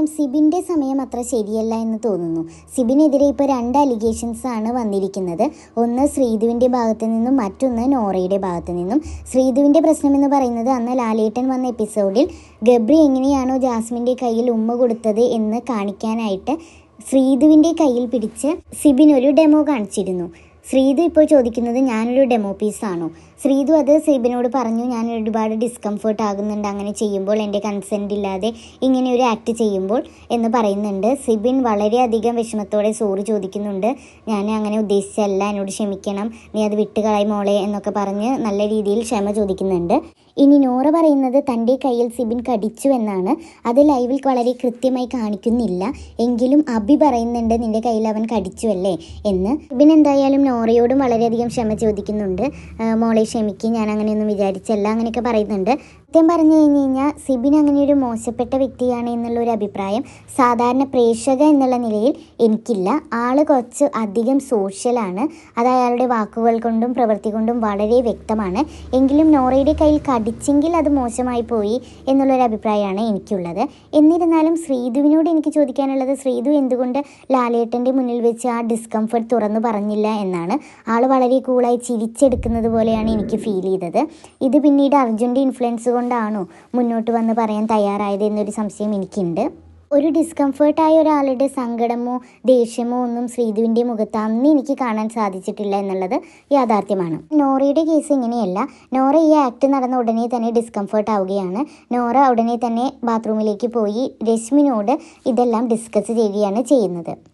എന്നിരുന്നാലും സിബിന്റെ സമയം അത്ര ശരിയല്ല എന്ന് തോന്നുന്നു. സിബിനെതിരെ ഇപ്പോൾ രണ്ട് അലിഗേഷൻസ് ആണ് വന്നിരിക്കുന്നത്. ഒന്ന് ശ്രീധുവിന്റെ ഭാഗത്തു നിന്നും മറ്റൊന്ന് നോറയുടെ ഭാഗത്തു നിന്നും. ശ്രീധുവിന്റെ പ്രശ്നമെന്ന് പറയുന്നത് അന്ന് ലാലേട്ടൻ വന്ന എപ്പിസോഡിൽ ഗബ്രി എങ്ങനെയാണോ ജാസ്മിന്റെ കയ്യിൽ ഉമ്മ കൊടുത്തത് എന്ന് കാണിക്കാനായിട്ട് ശ്രീധുവിന്റെ കയ്യിൽ പിടിച്ച് സിബിൻ ഒരു ഡെമോ കാണിച്ചിരുന്നു. ശ്രീധു ഇപ്പോൾ ചോദിക്കുന്നത് ഞാനൊരു ഡെമോ പീസാണോ ശ്രീതു അത് സീബിനോട് പറഞ്ഞു ഞാൻ ഒരുപാട് ഡിസ്കംഫേർട്ട് ആകുന്നുണ്ട് അങ്ങനെ ചെയ്യുമ്പോൾ എന്റെ കൺസെന്റ് ഇല്ലാതെ ഇങ്ങനെ ഒരു ആക്ട് ചെയ്യുമ്പോൾ എന്ന് പറയുന്നുണ്ട്. സിബിൻ വളരെയധികം വിഷമത്തോടെ സോറി ചോദിക്കുന്നുണ്ട്. ഞാൻ അങ്ങനെ ഉദ്ദേശിച്ചല്ല എന്നോട് ക്ഷമിക്കണം. നീ അത് വിട്ടുകളായി മോളെ എന്നൊക്കെ പറഞ്ഞ് നല്ല രീതിയിൽ ക്ഷമ ചോദിക്കുന്നുണ്ട്. ഇനി നോറ പറയുന്നത് തന്റെ കയ്യിൽ സിബിൻ കടിച്ചു എന്നാണ്. അത് ലൈവിൽ വളരെ കൃത്യമായി കാണിക്കുന്നില്ല. എങ്കിലും അബി പറയുന്നുണ്ട് നിന്റെ കയ്യിൽ അവൻ കടിച്ചു അല്ലേ? എന്ന്. സിബിൻ എന്തായാലും നോറയോടും വളരെയധികം ക്ഷമ ചോദിക്കുന്നുണ്ട്. മോളെ ക്ഷമിക്കും ഞാൻ അങ്ങനെയൊന്നും വിചാരിച്ചല്ല അങ്ങനെയൊക്കെ പറയുന്നുണ്ട്. സത്യം പറഞ്ഞു കഴിഞ്ഞു കഴിഞ്ഞാൽ സിബിൻ അങ്ങനെ ഒരു മോശപ്പെട്ട വ്യക്തിയാണ് എന്നുള്ള ഒരു അഭിപ്രായം സാധാരണ പ്രേക്ഷക എന്നുള്ള നിലയിൽ എനിക്കില്ല. ആൾ കുറച്ച് അധികം സോഷ്യലാണ് അത് അയാളുടെ വാക്കുകൾ കൊണ്ടും പ്രവൃത്തി കൊണ്ടും വളരെ വ്യക്തമാണ്. എങ്കിലും നോറയുടെ കയ്യിൽ കടിച്ചെങ്കിൽ അത് മോശമായി പോയി എന്നുള്ളൊരു അഭിപ്രായമാണ് എനിക്കുള്ളത്. എന്നിരുന്നാലും ശ്രീധുവിനോട് എനിക്ക് ചോദിക്കാനുള്ളത് ശ്രീധു എന്തുകൊണ്ട് ലാലേട്ടന്റെ മുന്നിൽ വെച്ച് ആ ഡിസ്കംഫർട്ട് തുറന്നു പറഞ്ഞില്ല എന്നാണ്. ആൾ വളരെ കൂളായി ചിരിച്ചെടുക്കുന്നത് പോലെയാണ് എനിക്ക് ഫീൽ ചെയ്തത്. ഇത് പിന്നീട് അർജുന്റെ ഇൻഫ്ലുവൻസ് കൊണ്ടാണോ മുന്നോട്ട് വന്ന് പറയാൻ തയ്യാറായത് എന്നൊരു സംശയം എനിക്കുണ്ട്. ഒരു ഡിസ്കംഫേർട്ടായ ഒരാളുടെ സങ്കടമോ ദേഷ്യമോ ഒന്നും ശ്രീധുവിന്റെ മുഖത്ത് അന്ന് എനിക്ക് കാണാൻ സാധിച്ചിട്ടില്ല എന്നുള്ളത് യാഥാർത്ഥ്യമാണ്. നോറയുടെ കേസ് ഇങ്ങനെയല്ല. നോറ ഈ ആക്ട് നടന്ന ഉടനെ തന്നെ ഡിസ്കംഫേർട്ട് ആവുകയാണ്. നോറ ഉടനെ തന്നെ ബാത്റൂമിലേക്ക് പോയി രശ്മിനോട് ഇതെല്ലാം ഡിസ്കസ് ചെയ്യുകയാണ് ചെയ്യുന്നത്.